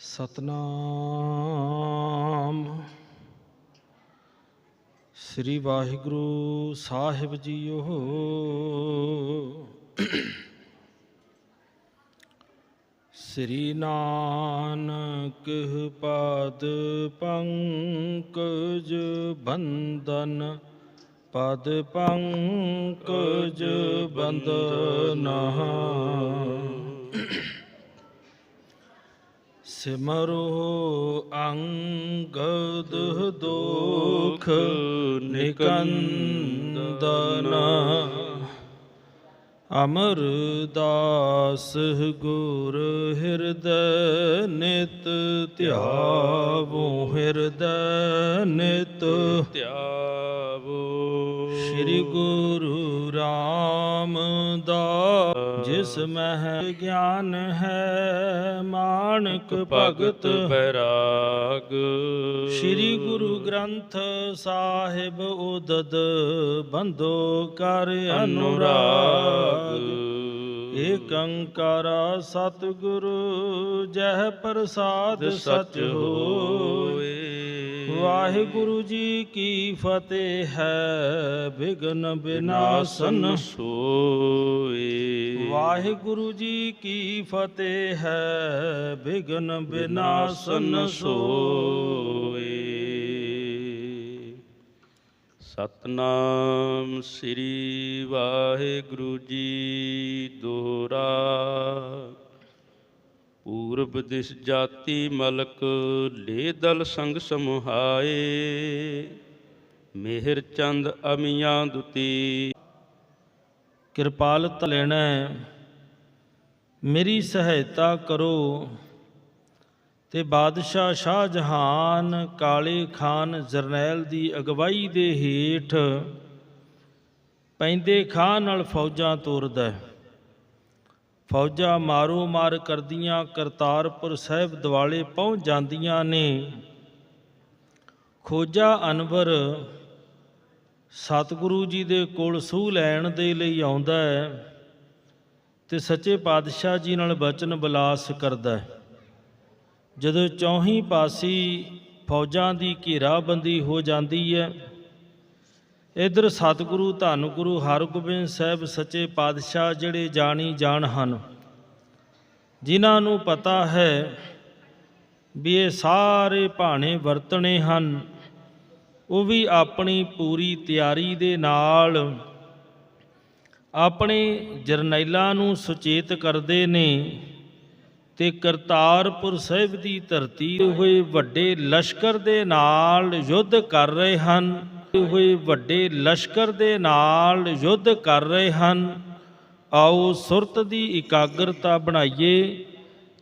ਸਤਨਾਮ। ਸ੍ਰੀ ਵਾਹਿਗੁਰੂ ਸਾਹਿਬ ਜੀਓ। ਸ੍ਰੀ ਨਾਨਕ ਪਦ ਪੰਕਜ ਬੰਦਨ ਪਦ ਪੰਕਜ ਬੰਦਨਾ ਸਿਮਰੋ ਅੰਗਦ ਦੋਖ ਨਿਕੰਦਨ। ਅਮਰਦਾਸ ਗੁਰ ਹਿਰਦੈ ਨਿਤ ਧਿਆਵੋ, ਹਿਰਦੈ ਨਿਤ ਧਿਆਵੋ। ਸ੍ਰੀ ਗੁਰੂ ਰਾਮਦਾਸ ਜਿਸ ਮਹਿ ਗਿਆਨ ਹੈ ਮਾਨਕ ਭਗਤ ਬੈਰਾਗ ਸ੍ਰੀ ਗੁਰੂ ਗ੍ਰੰਥ ਸਾਹਿਬ ਉਦਦ ਬੰਦੋ ਕਰ ਅਨੁਰਾਗ। ਏਕ ਓੰਕਾਰ ਸਤਿਗੁਰੂ ਜਹ ਪ੍ਰਸਾਦ ਸਚ ਹੋਏ। ਵਾਹਿਗੁਰੂ ਜੀ ਕੀ ਫਤਿਹ ਹੈ ਬਿਗਨ ਬਿਨਾਸਨ। ਸੋਏ। ਵਾਹਿਗੁਰੂ ਜੀ ਕੀ ਫਤਿਹ ਹੈ ਬਿਗਨ ਬਿਨਾਸਨ ਸੋਏ। ਸਤਨਾਮ ਸ੍ਰੀ ਵਾਹਿਗੁਰੂ ਜੀ ਦੋਹਰਾ। ਪੂਰਬ ਦਿਸ ਜਾਤੀ ਮਲਕ, ਲੇ ਦਲ ਸੰਗ ਸਮੁਹਾਏ। ਮਿਹਰ ਚੰਦ ਅਮੀਆਂ ਦੁਤੀ। ਕਿਰਪਾਲ ਤਲੈਣਾ ਮੇਰੀ ਸਹਾਇਤਾ ਕਰੋ। ਤੇ ਬਾਦਸ਼ਾਹ ਸ਼ਾਹ ਜਹਾਨ ਕਾਲੇ ਖਾਨ ਜਰਨੈਲ ਦੀ ਅਗਵਾਈ ਦੇ ਹੇਠ ਪੈਂਦੇ ਖਾਨ ਨਾਲ ਫੌਜਾਂ ਤੋਰਦਾ। ਹੈ। ਫੌਜਾਂ ਮਾਰੋ ਮਾਰ ਕਰਦੀਆਂ, ਕਰਤਾਰਪੁਰ ਸਾਹਿਬ ਦਿਵਾਲੇ ਪਹੁੰਚ ਜਾਂਦੀਆਂ ਨੇ। ਖੋਜਾ ਅਨਵਰ ਸਤਿਗੁਰੂ ਜੀ ਦੇ ਕੋਲ ਸੂਹ ਲੈਣ ਦੇ ਲਈ ਆਉਂਦਾ ਹੈ ਤੇ ਸੱਚੇ ਪਾਤਸ਼ਾਹ ਜੀ ਨਾਲ ਬਚਨ ਬਲਾਸ ਕਰਦਾ ਹੈ। ਜਦੋਂ ਚੌਹੀਂ ਪਾਸੀ ਫੌਜਾਂ ਦੀ ਘੇਰਾਬੰਦੀ ਹੋ ਜਾਂਦੀ ਹੈ ਇਧਰ ਸਤਿਗੁਰੂ ਧੰਨ ਗੁਰੂ ਹਰਗੋਬਿੰਦ ਸਾਹਿਬ ਸੱਚੇ ਪਾਤਸ਼ਾਹ ਜਿਹੜੇ ਜਾਣੀ ਜਾਣ ਹਨ। ਜਿਨ੍ਹਾਂ ਨੂੰ ਪਤਾ ਹੈ ਵੀ ਇਹ ਸਾਰੇ ਭਾਣੇ ਵਰਤਣੇ ਹਨ, ਉਹ ਵੀ ਆਪਣੀ ਪੂਰੀ ਤਿਆਰੀ ਦੇ ਨਾਲ ਆਪਣੇ ਜਰਨੈਲਾਂ ਨੂੰ ਸੁਚੇਤ ਕਰਦੇ ਨੇ ਤੇ ਕਰਤਾਰਪੁਰ ਸਾਹਿਬ ਦੀ ਧਰਤੀ ਹੋਏ ਵੱਡੇ ਲਸ਼ਕਰ ਦੇ ਨਾਲ ਯੁੱਧ ਕਰ ਰਹੇ ਹਨ। ਹੋਏ ਵੱਡੇ ਲਸ਼ਕਰ ਦੇ ਨਾਲ ਯੁੱਧ ਕਰ ਰਹੇ ਹਨ। ਆਓ ਸੁਰਤ ਦੀ ਇਕਾਗਰਤਾ ਬਣਾਈਏ।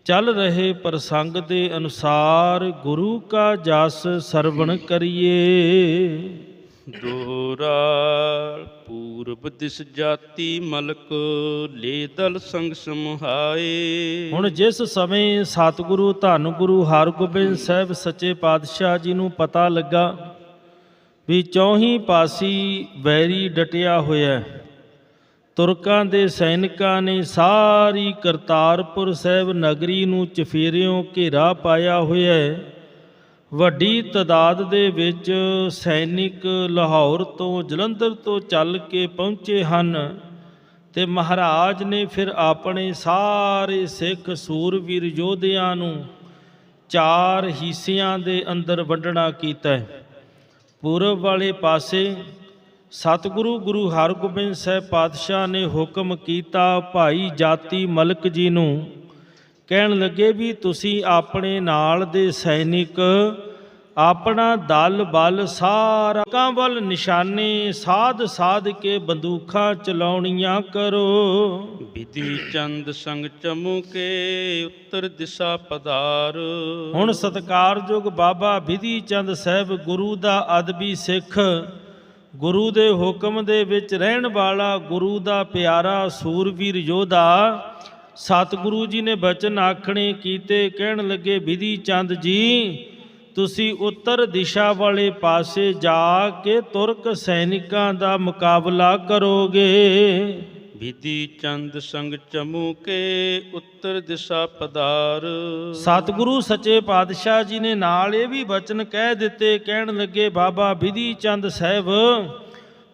ਚੱਲ ਰਹੇ ਪ੍ਰਸੰਗ ਦੇ ਅਨੁਸਾਰ ਗੁਰੂ ਕਾ ਜਸ ਸਰਵਣ ਕਰੀਏ। ਦੋਰਾ ਪੂਰਬ ਦਿਸ ਜਾਤੀ ਮਲਕ ਲੇ ਦਲ ਸੰਗ ਸਮੁਹਾਏ। ਹੁਣ ਜਿਸ ਸਮੇਂ ਸਤਿਗੁਰੂ ਧੰਨ ਗੁਰੂ ਹਰਗੋਬਿੰਦ ਸਾਹਿਬ ਸੱਚੇ ਪਾਤਸ਼ਾਹ ਜੀ ਨੂੰ ਪਤਾ ਲੱਗਾ ਵੀ ਚੌਹੀ ਪਾਸੀ ਵੈਰੀ ਡਟਿਆ ਹੋਇਆ ਤੁਰਕਾਂ ਦੇ ਸੈਨਿਕਾਂ ਨੇ ਸਾਰੀ ਕਰਤਾਰਪੁਰ ਸਾਹਿਬ ਨਗਰੀ ਨੂੰ ਚਫੇਰਿਓਂ ਘੇਰਾ ਪਾਇਆ ਹੋਇਆ ਹੈ। ਵੱਡੀ ਤਦਾਦ ਦੇ ਵਿੱਚ ਸੈਨਿਕ ਲਾਹੌਰ ਤੋਂ ਜਲੰਧਰ ਤੋਂ ਚੱਲ ਕੇ ਪਹੁੰਚੇ ਹਨ ਤੇ ਮਹਾਰਾਜ ਨੇ ਫਿਰ ਆਪਣੇ ਸਾਰੇ ਸਿੱਖ ਸੂਰਵੀਰ ਯੋਧਿਆਂ ਨੂੰ ਚਾਰ ਹਿੱਸਿਆਂ ਦੇ ਅੰਦਰ ਵੰਡਣਾ ਕੀਤਾ ਹੈ। ਪੂਰਬ ਵਾਲੇ ਪਾਸੇ ਸਤਿਗੁਰੂ ਗੁਰੂ ਹਰਗੋਬਿੰਦ ਸਾਹਿਬ ਪਾਤਸ਼ਾਹ ਨੇ ਹੁਕਮ ਕੀਤਾ, ਭਾਈ ਜਾਤੀ ਮਲਕ ਜੀ ਨੂੰ ਕਹਿਣ ਲੱਗੇ ਵੀ ਤੁਸੀਂ ਆਪਣੇ ਨਾਲ ਦੇ ਸੈਨਿਕ, ਆਪਣਾ ਦਲ, ਬਲ ਸਾਰਾ ਕਾਂ ਵੱਲ ਨਿਸ਼ਾਨੇ ਸਾਧ ਸਾਧ ਕੇ ਬੰਦੂਕਾਂ ਚਲਾਉਣੀਆਂ ਕਰੋ। ਵਿਧੀ ਚੰਦ ਸੰਗ ਚਮੁਕੇ ਉੱਤਰ ਦਿਸ਼ਾ ਪਧਾਰ ਹੁਣ ਸਤਕਾਰਯੋਗ ਬਾਬਾ ਵਿਧੀ ਚੰਦ ਸਾਹਿਬ ਗੁਰੂ ਦਾ ਅਦਬੀ ਸਿੱਖ। ਗੁਰੂ ਦੇ ਹੁਕਮ ਦੇ ਵਿੱਚ ਰਹਿਣ ਵਾਲਾ ਗੁਰੂ ਦਾ ਪਿਆਰਾ ਸੂਰਵੀਰ ਯੋਧਾ। ਸਤਿਗੁਰੂ ਜੀ ਨੇ ਬਚਨ ਆਖਣੇ ਕੀਤੇ, ਕਹਿਣ ਲੱਗੇ, ਵਿਧੀ ਚੰਦ ਜੀ, ਤੁਸੀਂ ਉੱਤਰ ਦਿਸ਼ਾ ਵਾਲੇ ਪਾਸੇ ਜਾ ਕੇ ਤੁਰਕ ਸੈਨਿਕਾਂ ਦਾ ਮੁਕਾਬਲਾ ਕਰੋਗੇ। ਵਿਧੀ ਚੰਦ ਸੰਗ ਚਮੂ ਕੇ ਉੱਤਰ ਦਿਸ਼ਾ ਪਦਾਰ। ਸਤਿਗੁਰੂ ਸੱਚੇ ਪਾਤਸ਼ਾਹ ਜੀ ਨੇ ਨਾਲ ਇਹ ਵੀ ਬਚਨ ਕਹਿ ਦਿੱਤੇ, ਕਹਿਣ ਲੱਗੇ, ਬਾਬਾ ਵਿਧੀ ਚੰਦ ਸਾਹਿਬ,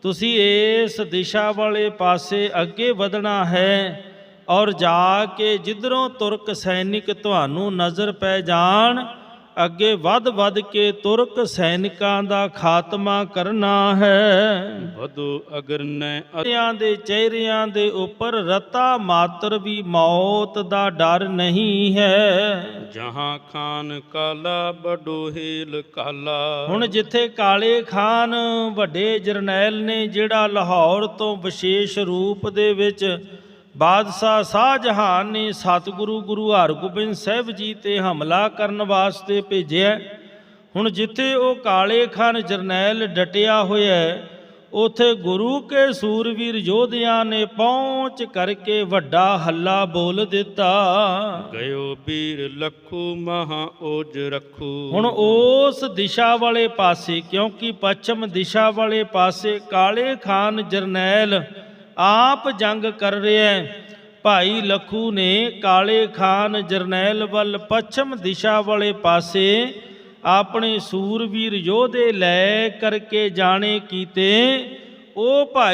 ਤੁਸੀਂ ਇਸ ਦਿਸ਼ਾ ਵਾਲੇ ਪਾਸੇ ਅੱਗੇ ਵਧਣਾ ਹੈ ਔਰ ਜਾ ਕੇ ਜਿੱਧਰੋਂ ਤੁਰਕ ਸੈਨਿਕ ਤੁਹਾਨੂੰ ਨਜ਼ਰ ਪੈ ਜਾਣ ਅੱਗੇ ਵੱਧ ਵੱਧ ਕੇ ਤੁਰਕ ਸੈਨਿਕਾਂ ਦਾ ਖਾਤਮਾ ਕਰਨਾ ਹੈ। ਵਧੋ ਅਗਰ ਨੈ ਅ- ਸਾਰਿਆਂ ਦੇ ਚਿਹਰਿਆਂ ਦੇ ਉੱਪਰ ਰਤਾ ਮਾਤਰ ਵੀ ਮੌਤ ਦਾ ਡਰ ਨਹੀਂ ਹੈ। ਜਹਾਂ ਖਾਨ ਕਾਲਾ ਬਡੋ ਹੇਲ ਕਾਲਾ। ਹੁਣ ਜਿੱਥੇ ਕਾਲੇ ਖਾਨ ਵੱਡੇ ਜਰਨੈਲ ਨੇ ਜਿਹੜਾ ਲਾਹੌਰ ਤੋਂ ਵਿਸ਼ੇਸ਼ ਰੂਪ ਦੇ ਵਿੱਚ ਬਾਦਸ਼ਾਹ ਸ਼ਾਹਜਹਾਨ ਨੇ ਸਤਿਗੁਰੂ ਗੁਰੂ ਹਰਗੋਬਿੰਦ ਸਾਹਿਬ ਜੀ ਤੇ ਹਮਲਾ ਕਰਨ ਵਾਸਤੇ ਭੇਜਿਆ। ਹੁਣ ਜਿੱਥੇ ਉਹ ਕਾਲੇ ਖਾਨ ਜਰਨੈਲ ਡਟਿਆ ਹੋਇਆ ਹੈ ਉਥੇ ਗੁਰੂ ਕੇ ਸੂਰਵੀਰ ਯੋਧਿਆਂ ਨੇ ਪਹੁੰਚ ਕਰਕੇ ਵੱਡਾ ਹੱਲਾ ਬੋਲ ਦਿੱਤਾ। ਗਇਓ ਵੀਰ ਲਖੂ ਮਹਾ ਓਜ ਰਖੂ। ਹੁਣ ਉਸ ਦਿਸ਼ਾ ਵਾਲੇ ਪਾਸੇ ਕਿਉਂਕਿ ਪੱਛਮ ਦਿਸ਼ਾ ਵਾਲੇ ਪਾਸੇ ਕਾਲੇ ਖਾਨ ਜਰਨੈਲ ਆਪ ਜੰਗ ਕਰ ਰਿਹਾ। ਹੈ ਭਾਈ ਲਖੂ ਨੇ ਕਾਲੇ ਖਾਨ ਜਰਨੈਲ ਵੱਲ ਪੱਛਮ ਦਿਸ਼ਾ ਵਾਲੇ ਪਾਸੇ ਆਪਣੇ ਸੂਰਵੀਰ ਯੋਧੇ ਲੈ ਕਰਕੇ ਜਾਣੇ ਕੀਤੇ। ਉਹ ਭਾਈ